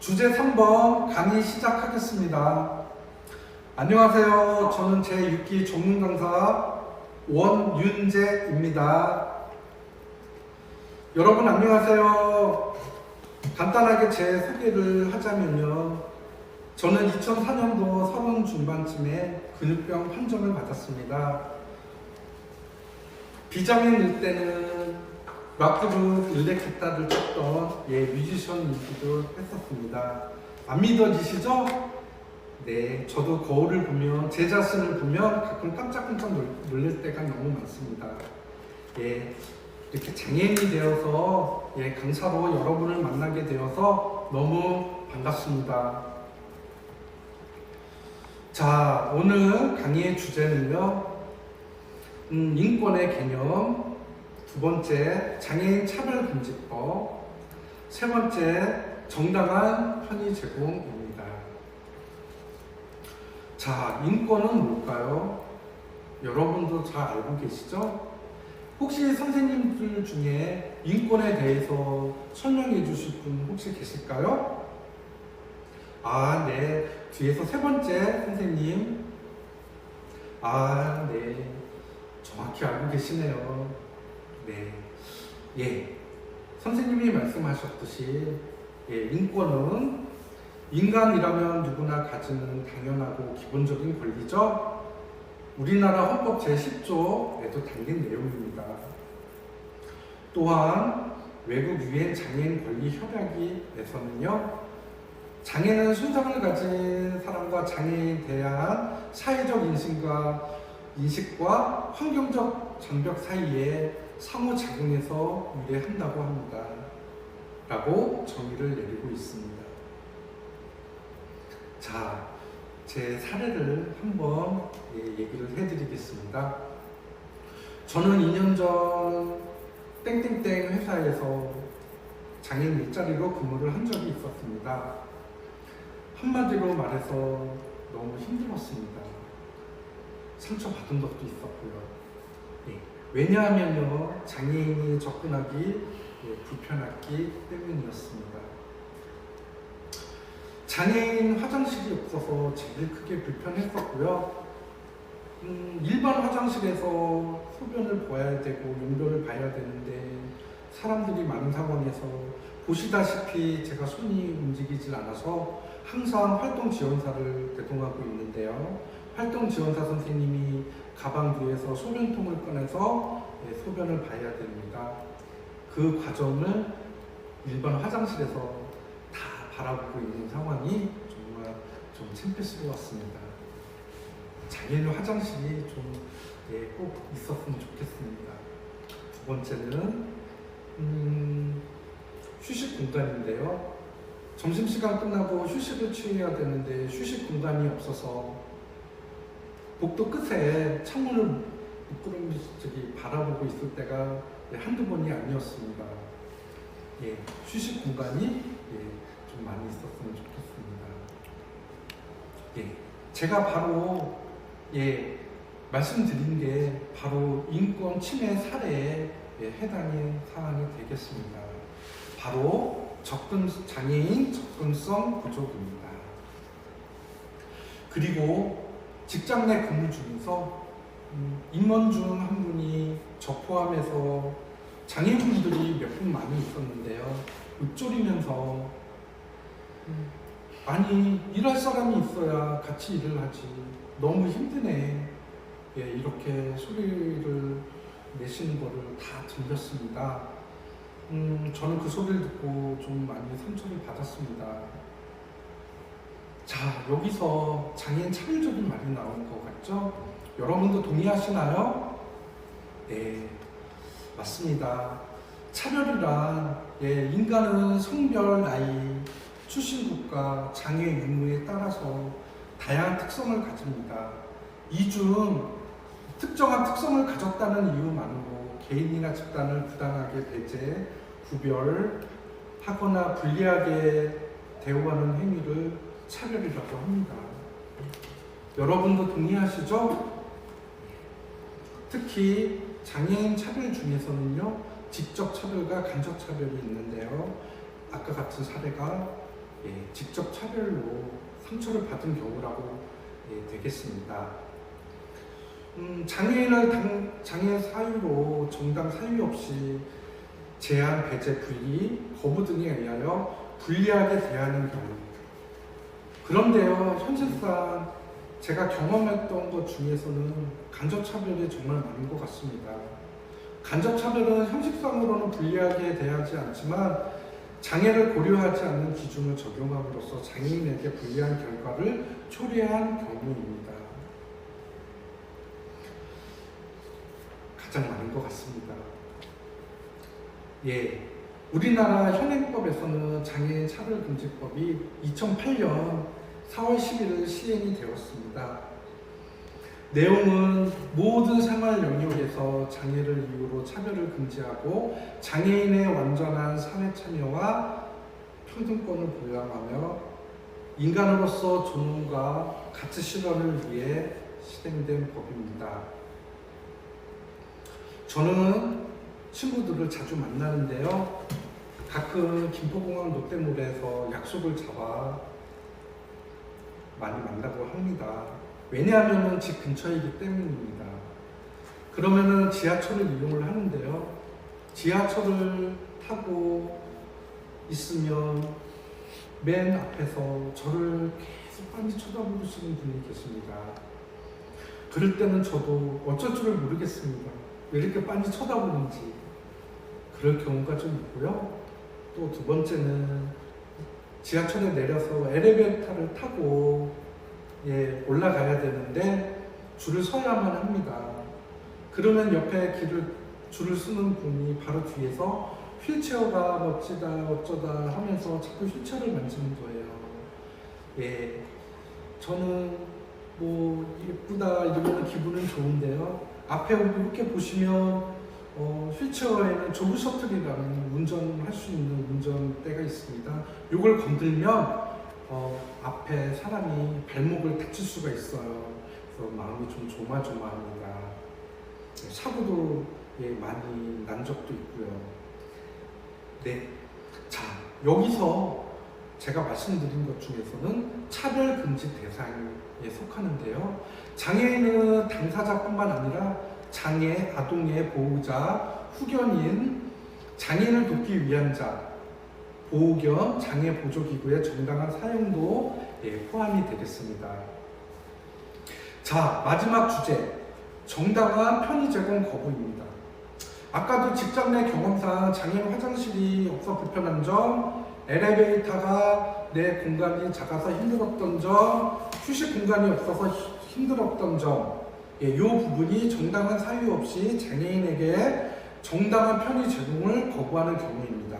주제 3번 강의 시작하겠습니다. 안녕하세요. 저는 제6기 전문 강사 원윤재입니다. 여러분 안녕하세요. 간단하게 제 소개를 하자면요. 저는 2004년도 서른 중반쯤에 근육병 판정을 받았습니다. 비장애일 때는 락그룹 일렉기타를 쳤던 예 뮤지션이기도 했었습니다. 안 믿어지시죠? 네, 저도 거울을 보면 제 자신을 보면 가끔 깜짝깜짝 놀- 놀랄 때가 너무 많습니다. 예, 이렇게 장애인이 되어서 예 강사로 여러분을 만나게 되어서 너무 반갑습니다. 자, 오늘 강의의 주제는요, 음, 인권의 개념, 두 번째, 장애인 차별금지법, 세 번째, 정당한 편의 제공입니다. 자, 인권은 뭘까요? 여러분도 잘 알고 계시죠? 혹시 선생님들 중에 인권에 대해서 설명해 주실 분 혹시 계실까요? 아, 네. 뒤에서 세 번째 선생님. 아, 네. 정확히 알고 계시네요. 네. 예. 선생님이 말씀하셨듯이, 예, 인권은 인간이라면 누구나 가지는 당연하고 기본적인 권리죠. 우리나라 헌법 제10조에도 담긴 내용입니다. 또한 외국 유엔 장애인 권리 협약에서는요, 장애는 손상을 가진 사람과 장애인에 대한 사회적 인식과 인식과 환경적 장벽 사이에 상호작용해서 유래한다고 합니다. 라고 정의를 내리고 있습니다. 자, 제 사례를 한번 예, 얘기를 해드리겠습니다. 저는 2년 전 땡땡땡 회사에서 장애인 일자리로 근무를 한 적이 있었습니다. 한마디로 말해서 너무 힘들었습니다. 상처받은 적도 있었고요. 예, 왜냐하면요, 장애인이 접근하기 예, 불편했기 때문이었습니다. 장애인 화장실이 없어서 제일 크게 불편했었고요. 음, 일반 화장실에서 소변을 봐야 되고 용변을 봐야 되는데 사람들이 많은 상황에서 보시다시피 제가 손이 움직이질 않아서 항상 활동 지원사를 대동하고 있는데요. 활동 지원사 선생님이 가방 뒤에서 소변통을 꺼내서 예, 소변을 봐야 됩니다. 그 과정을 일반 화장실에서 다 바라보고 있는 상황이 정말 좀 창피스러웠습니다. 장애인 화장실이 좀, 예, 꼭 있었으면 좋겠습니다. 두 번째는, 음, 휴식 공간인데요. 점심시간 끝나고 휴식을 취해야 되는데 휴식 공간이 없어서 복도 끝에 창문을 미끄럼지기 바라보고 있을 때가 예, 한두 번이 아니었습니다. 예, 휴식 공간이 예, 좀 많이 있었으면 좋겠습니다. 예, 제가 바로 예, 말씀드린 게 바로 인권 침해 사례에 예, 해당의 사안이 되겠습니다. 바로 접근 장애인 접근성 부족입니다. 그리고 직장 내 근무 중에서 음, 임원 중 한 분이 저 포함해서 장애인분들이 몇 분 많이 있었는데요. 읊조리면서 음, 아니 일할 사람이 있어야 같이 일을 하지 너무 힘드네 예, 이렇게 소리를 내시는 거를 다 들렸습니다. 음, 저는 그 소리를 듣고 좀 많이 상처를 받았습니다. 자, 여기서 장애인 차별적인 말이 나오는 것 같죠? 여러분도 동의하시나요? 네, 맞습니다. 차별이란 예, 인간은 성별, 나이, 출신 국가, 장애 유무에 따라서 다양한 특성을 가집니다. 이 중 특정한 특성을 가졌다는 이유만으로 개인이나 집단을 부당하게 배제, 구별 하거나 불리하게 대우하는 행위를 차별이라고 합니다. 여러분도 동의하시죠? 특히 장애인 차별 중에서는요, 직접 차별과 간접 차별이 있는데요. 아까 같은 사례가 예, 직접 차별로 상처를 받은 경우라고 예, 되겠습니다. 음, 장애인을 당, 장애 사유로 정당 사유 없이 제한, 배제, 분리, 거부 등에 의하여 불리하게 대하는 경우. 그런데요, 현실상 제가 경험했던 것 중에서는 간접차별이 정말 많은 것 같습니다. 간접차별은 형식상으로는 불리하게 대하지 않지만 장애를 고려하지 않는 기준을 적용함으로써 장애인에게 불리한 결과를 초래한 경우입니다. 가장 많은 것 같습니다. 예, 우리나라 현행법에서는 장애인 차별금지법이 2008년 4월 11일 시행이 되었습니다. 내용은 모든 생활 영역에서 장애를 이유로 차별을 금지하고 장애인의 완전한 사회 참여와 평등권을 보장하며 인간으로서 존엄과 가치 실현을 위해 시행된 법입니다. 저는 친구들을 자주 만나는데요. 가끔 김포공항 롯데몰에서 약속을 잡아 많이 만나고 합니다. 왜냐하면 집 근처이기 때문입니다. 그러면은 지하철을 이용을 하는데요. 지하철을 타고 있으면 맨 앞에서 저를 계속 빤히 쳐다보시는 분이 계십니다. 그럴 때는 저도 어쩔 줄을 모르겠습니다. 왜 이렇게 빤히 쳐다보는지. 그럴 경우가 좀 있고요. 또 두 번째는 지하철에 내려서 엘리베이터를 타고 예, 올라가야 되는데 줄을 서야만 합니다. 그러면 옆에 길을 줄을 쓰는 분이 바로 뒤에서 휠체어가 멋지다 어쩌다 하면서 자꾸 휠체어를 만지는 거예요. 예, 저는 뭐 예쁘다 이러면 기분은 좋은데요. 앞에 이렇게 보시면 어, 휠체어에는 조브 셔틀이라는 운전할 수 있는 운전대가 있습니다. 이걸 건들면 어, 앞에 사람이 발목을 다칠 수가 있어요. 그래서 마음이 좀 조마조마합니다. 네, 사고도 예, 많이 난 적도 있고요. 네. 자, 여기서 제가 말씀드린 것 중에서는 차별 금지 대상에 속하는데요. 장애인은 당사자뿐만 아니라 장애, 아동의 보호자, 후견인, 장애인을 돕기 위한 자, 보호견, 장애 보조기구의 정당한 사용도 예, 포함이 되겠습니다. 자, 마지막 주제. 정당한 편의 제공 거부입니다. 아까도 직장 내 경험상 장애인 화장실이 없어 불편한 점, 엘리베이터가 내 공간이 작아서 힘들었던 점, 휴식 공간이 없어서 힘들었던 점, 예, 이 부분이 정당한 사유 없이 장애인에게 정당한 편의 제공을 거부하는 경우입니다.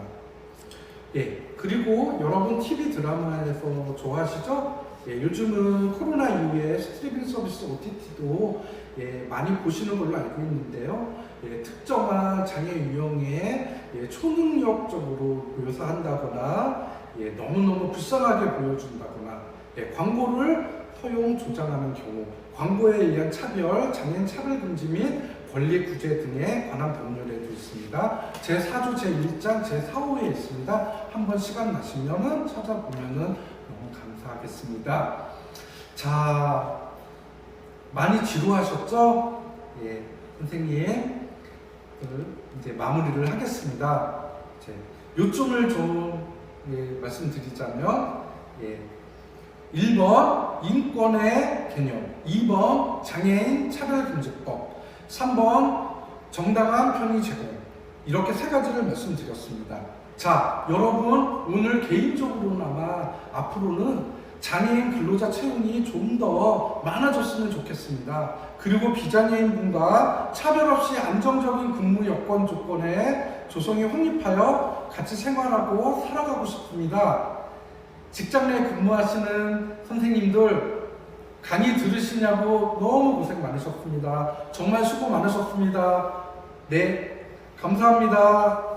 예, 그리고 여러분 TV 드라마에서 좋아하시죠? 예, 요즘은 코로나 이후에 스트리밍 서비스 OTT도 예, 많이 보시는 걸로 알고 있는데요. 예, 특정한 장애 유형에 예, 초능력적으로 묘사한다거나 예, 너무너무 불쌍하게 보여준다거나 예, 광고를 허용 조장하는 경우 광고에 의한 차별, 장애인 차별 금지 및 권리 구제 등에 관한 법률에도 있습니다. 제4조 제1장 제4호에 있습니다. 한번 시간 나시면은 찾아보면은 너무 감사하겠습니다. 자, 많이 지루하셨죠? 예, 선생님 그 이제 마무리를 하겠습니다. 이제 요점을 좀 예, 말씀드리자면 예, 1번 인권의 개념, 2번 장애인 차별금지법, 3번 정당한 편의 제공 이렇게 세 가지를 말씀드렸습니다. 자, 여러분 오늘 개인적으로나마 앞으로는 장애인 근로자 채용이 좀 더 많아졌으면 좋겠습니다. 그리고 비장애인 분과 차별 없이 안정적인 근무 여건 조건에 조성에 확립하여 같이 생활하고 살아가고 싶습니다. 직장 내 근무하시는 선생님들 강의 들으시냐고 너무 고생 많으셨습니다. 정말 수고 많으셨습니다. 네, 감사합니다.